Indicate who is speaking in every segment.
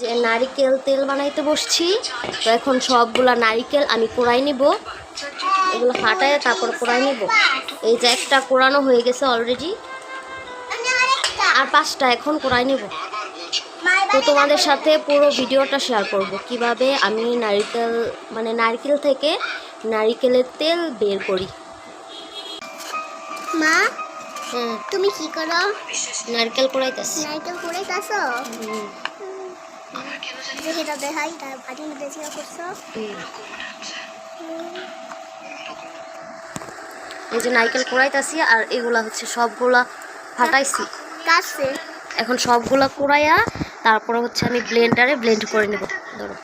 Speaker 1: যে নারিকেল তেল বানাইতে বসছি। তো এখন সবগুলা নারিকেল আমি কোড়াই নিব। এগুলো ফাটায় তারপর কোড়াই নিব। এই যে একটা কোড়ানো হয়ে গেছে অলরেডি আর পাঁচটা এখন কোড়াই নিব। তো তোমাদের সাথে পুরো ভিডিওটা শেয়ার করব। কীভাবে আমি নারিকেল মানে নারকেল থেকে নারিকেলের তেল বের করি।
Speaker 2: মা তুমি কি করো?
Speaker 1: নারকেল কোড়াইতেছি।
Speaker 2: নারকেল কুড়াইতেছো? যেটা দেখাই তার ভাটির মধ্যে জিও করছ
Speaker 1: এই যে নারকেল কোড়াইতেছি আর এগুলা হচ্ছে সবগুলা ফাটাইছি।
Speaker 2: কাটছে।
Speaker 1: এখন সবগুলা কুড়াইয়া তারপরে হচ্ছে আমি ব্লেন্ডারে ব্লেন্ড করে নেব। ধরো।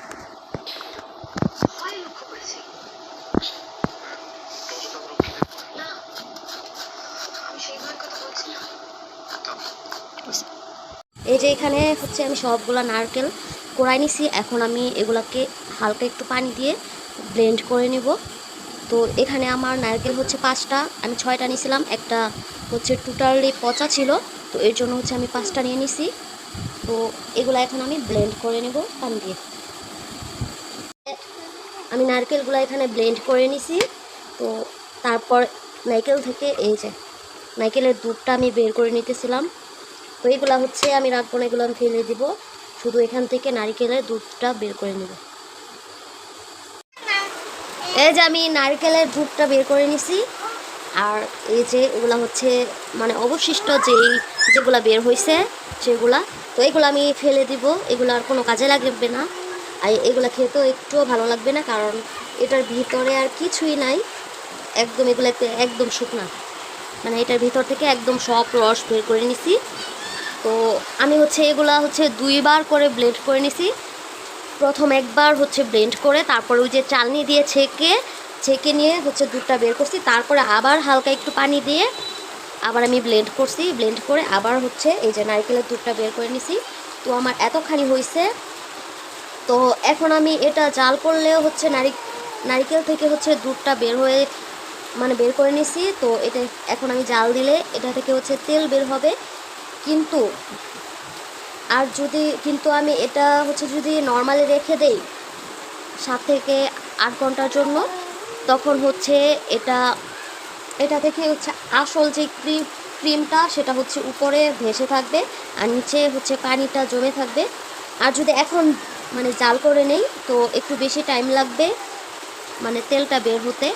Speaker 1: এই যে এখানে হচ্ছে আমি সবগুলা নারকেল কোড়াই নিছি। এখন আমি এগুলাকে হালকা একটু পানি দিয়ে ব্লেন্ড করে নেব। তো এখানে আমার নারকেল হচ্ছে পাঁচটা, আমি ছয়টা নিয়েছিলাম একটা হচ্ছে টোটালি পচা ছিল, তো এর জন্য হচ্ছে আমি পাঁচটা নিয়ে নিছি। তো এগুলো এখন আমি ব্লেন্ড করে নেব পানি দিয়ে। আমি নারকেলগুলো এখানে ব্লেন্ড করে নিছি। তো তারপর নারকেল থেকে এই যে নারকেলের দুধটা আমি বের করে নিতেছিলাম। তো এগুলো হচ্ছে আমি রাখব না, এগুলো আমি ফেলে দিব। শুধু এখান থেকে নারকেলের দুধটা বের করে নেব। এই যে আমি নারকেলের দুধটা বের করে নিছি। আর এই যে এগুলা হচ্ছে মানে অবশিষ্ট যেই যেগুলা বের হয়েছে সেগুলা, তো এগুলো আমি ফেলে দিব। এগুলো আর কোনো কাজে লাগবে না। আর এগুলো খেতেও একটুও ভালো লাগবে না, কারণ এটার ভিতরে আর কিছুই নাই। একদম এগুলোতে একদম শুকনা। মানে এটার ভিতর থেকে একদম সব রস বের করে নিছি। তো আমি হচ্ছে এগুলা হচ্ছে দুইবার করে ব্লেন্ড করে নিছি। প্রথম একবার হচ্ছে ব্লেন্ড করে, তারপরে ওই যে চালনি দিয়ে ছেঁকে ছেঁকে নিয়ে হচ্ছে দুধটা বের করছি, তারপরে আবার হালকা একটু পানি দিয়ে আবার আমি ব্লেন্ড করছি ব্লেন্ড করে আবার হচ্ছে এই যে নারকেলের দুধটা বের করে নিছি। তো আমার এতখানি হয়েছে তো এখন আমি এটা জাল করলেও হচ্ছে নারি নারিকেল থেকে হচ্ছে দুধটা বের হয়ে মানে বের করে নিছি। তো এটা এখন আমি জাল দিলে এটা থেকে হচ্ছে তেল বের হবে। কিন্তু আর যদি, কিন্তু আমি এটা হচ্ছে যদি নর্মালি রেখে দেই সাত থেকে আট ঘণ্টার জন্য, তখন হচ্ছে এটা এটা থেকে হচ্ছে আসল যে ক্রিম ক্রিমটা সেটা হচ্ছে উপরে ভেসে থাকবে আর নিচে হচ্ছে পানিটা জমে থাকবে। আর যদি এখন মানে জাল করে নেই, তো একটু বেশি টাইম লাগবে মানে তেলটা বের হতে।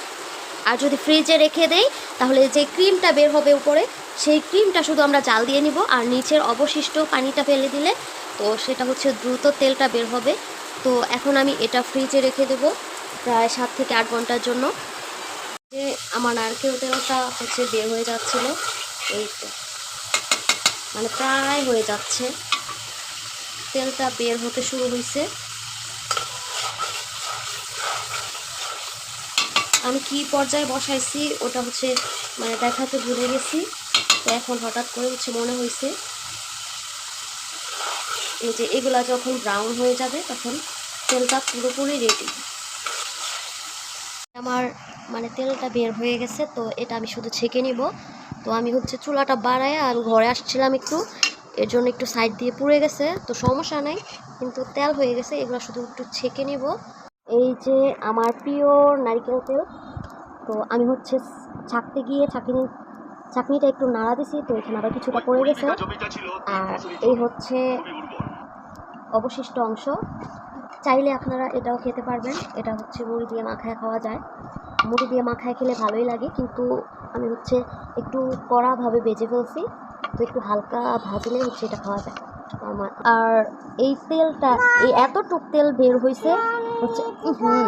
Speaker 1: আর যদি ফ্রিজে রেখে দেই, তাহলে যে ক্রিমটা বের হবে উপরে সেই ক্রিমটা শুধু আমরা জাল দিয়ে নিব আর নিচের অবশিষ্ট পানিটা ফেলে দিলে তো সেটা হচ্ছে দ্রুত তেলটা বের হবে। তো এখন আমি এটা ফ্রিজে রেখে দেবো প্রায় সাত থেকে আট ঘণ্টার জন্য। যে আমার নারকেল তেলটা হচ্ছে বের হয়ে যাচ্ছিল। এই তো। মানে প্রায় হয়ে যাচ্ছে। তেলটা বের হতে শুরু হয়েছে আমি কি পর্যায়ে বসাইছি ওটা হচ্ছে মানে দেখাতে ভুলে গেছি। এখন হঠাৎ করে হচ্ছে মনে হয়েছে এই যে এগুলা যখন ব্রাউন হয়ে যাবে তখন তেলটা পুরোপুরি রেডি আমার মানে তেলটা বের হয়ে গেছে, তো এটা আমি শুধু ছেঁকে নিব। তো আমি হচ্ছে চুলাটা বাড়ায় আর ঘরে আসছিলাম একটু, এর জন্য একটু সাইড দিয়ে পুড়ে গেছে, তো সমস্যা নাই, কিন্তু তেল হয়ে গেছে, এগুলো শুধু একটু ছেঁকে নিব। এই যে আমার প্রিয় নারকেল তেল, তো আমি হচ্ছে ছাকতে গিয়ে ছাকনি ছাকনিটা একটু নাড়া দিছি তো এখানে আবার কিছুটা পড়ে গেছে। আর এই হচ্ছে অবশিষ্ট অংশ। চাইলে আপনারা এটাও খেতে পারবেন। এটা হচ্ছে মুড়ি দিয়ে মাখায় খাওয়া যায়। মুড়ি দিয়ে মাখায় খেলে ভালোই লাগে কিন্তু আমি হচ্ছে একটু কড়াভাবে বেজে ফেলছি তো একটু হালকা ভাজলে হচ্ছে এটা খাওয়া যায়। আমার আর এই তেলটা এই এতটুক তেল বের হয়েছে হচ্ছে হুম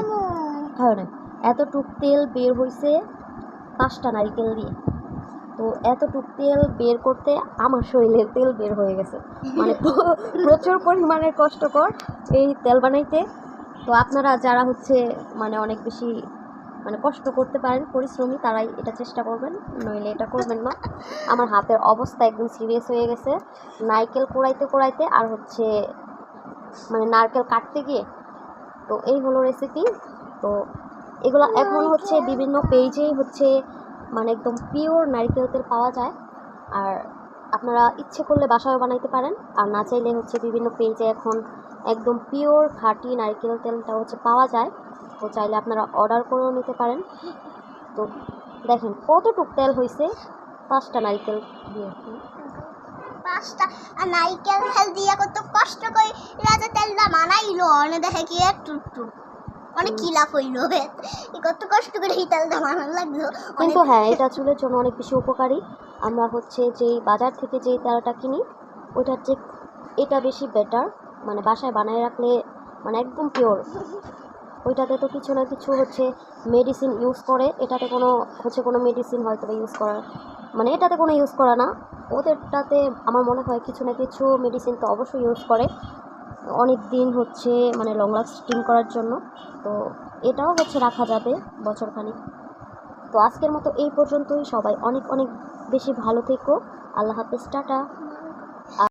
Speaker 1: হয় না এতটুক তেল বের হয়েছে পাঁচটা নারিকেল দিয়ে। তো এতটুক তেল বের করতে আমার শরীরের তেল বের হয়ে গেছে। মানে প্রচুর পরিমাণের কষ্টকর এই তেল বানাইতে। তো আপনারা যারা হচ্ছে মানে অনেক বেশি মানে কষ্ট করতে পারেন পরিশ্রমী তারাই এটা চেষ্টা করবেন। নইলে এটা করবেন না। আমার হাতের অবস্থা একদম সিরিয়াস হয়ে গেছে। নারকেল কোড়াইতে কোড়াইতে আর হচ্ছে মানে নারকেল কাটতে গিয়ে তো এই হলো রেসিপি তো এগুলো এখন হচ্ছে বিভিন্ন পেজেই হচ্ছে মানে একদম পিওর নারকেল তেল পাওয়া যায়। আর আপনারা ইচ্ছে করলে বাসায় বানাইতে পারেন। আর না চাইলে হচ্ছে বিভিন্ন পেজে এখন একদম পিওর খাঁটি নারকেল তেলটা হচ্ছে পাওয়া যায়। তো চাইলে আপনারা অর্ডার করেও নিতে পারেন। তো দেখেন কতটুক তেল হয়েছে পাঁচটা নারকেল দিয়ে।
Speaker 2: পাঁচটা। আর দিয়ে কত কষ্ট করে রাজা তেলটা মানাইলো অনেক দেখে কি একটু। অনেক কিলাপ হইল। কত কষ্ট করে এই তেলটা মানান লাগল।
Speaker 1: কিন্তু হ্যাঁ এটা চুলের জন্য অনেক বেশি উপকারী। আমরা হচ্ছে যেই বাজার থেকে যেই তেলটা কিনি ওইটার যে এটা বেশি বেটার মানে বাসায় বানায় রাখলে মানে একদম পিওর ওইটাতে তো কিছু না কিছু হচ্ছে মেডিসিন ইউজ করে। এটাতে কোনো হচ্ছে কোনো মেডিসিন হয়তো বা ইউজ করা মানে এটাতে কোনো ইউজ করা না। ওদেরটাতে আমার মনে হয় কিছু না কিছু মেডিসিন তো অবশ্যই ইউজ করে। অনেক দিন হচ্ছে মানে লং লাস্টিং করার জন্য। তো এটাও হচ্ছে রাখা যাবে বছরখানিক। তো আজকের মতো এই পর্যন্তই। সবাই অনেক অনেক বেশি ভালো থেকো। আল্লাহ হাফেজ, টাটা।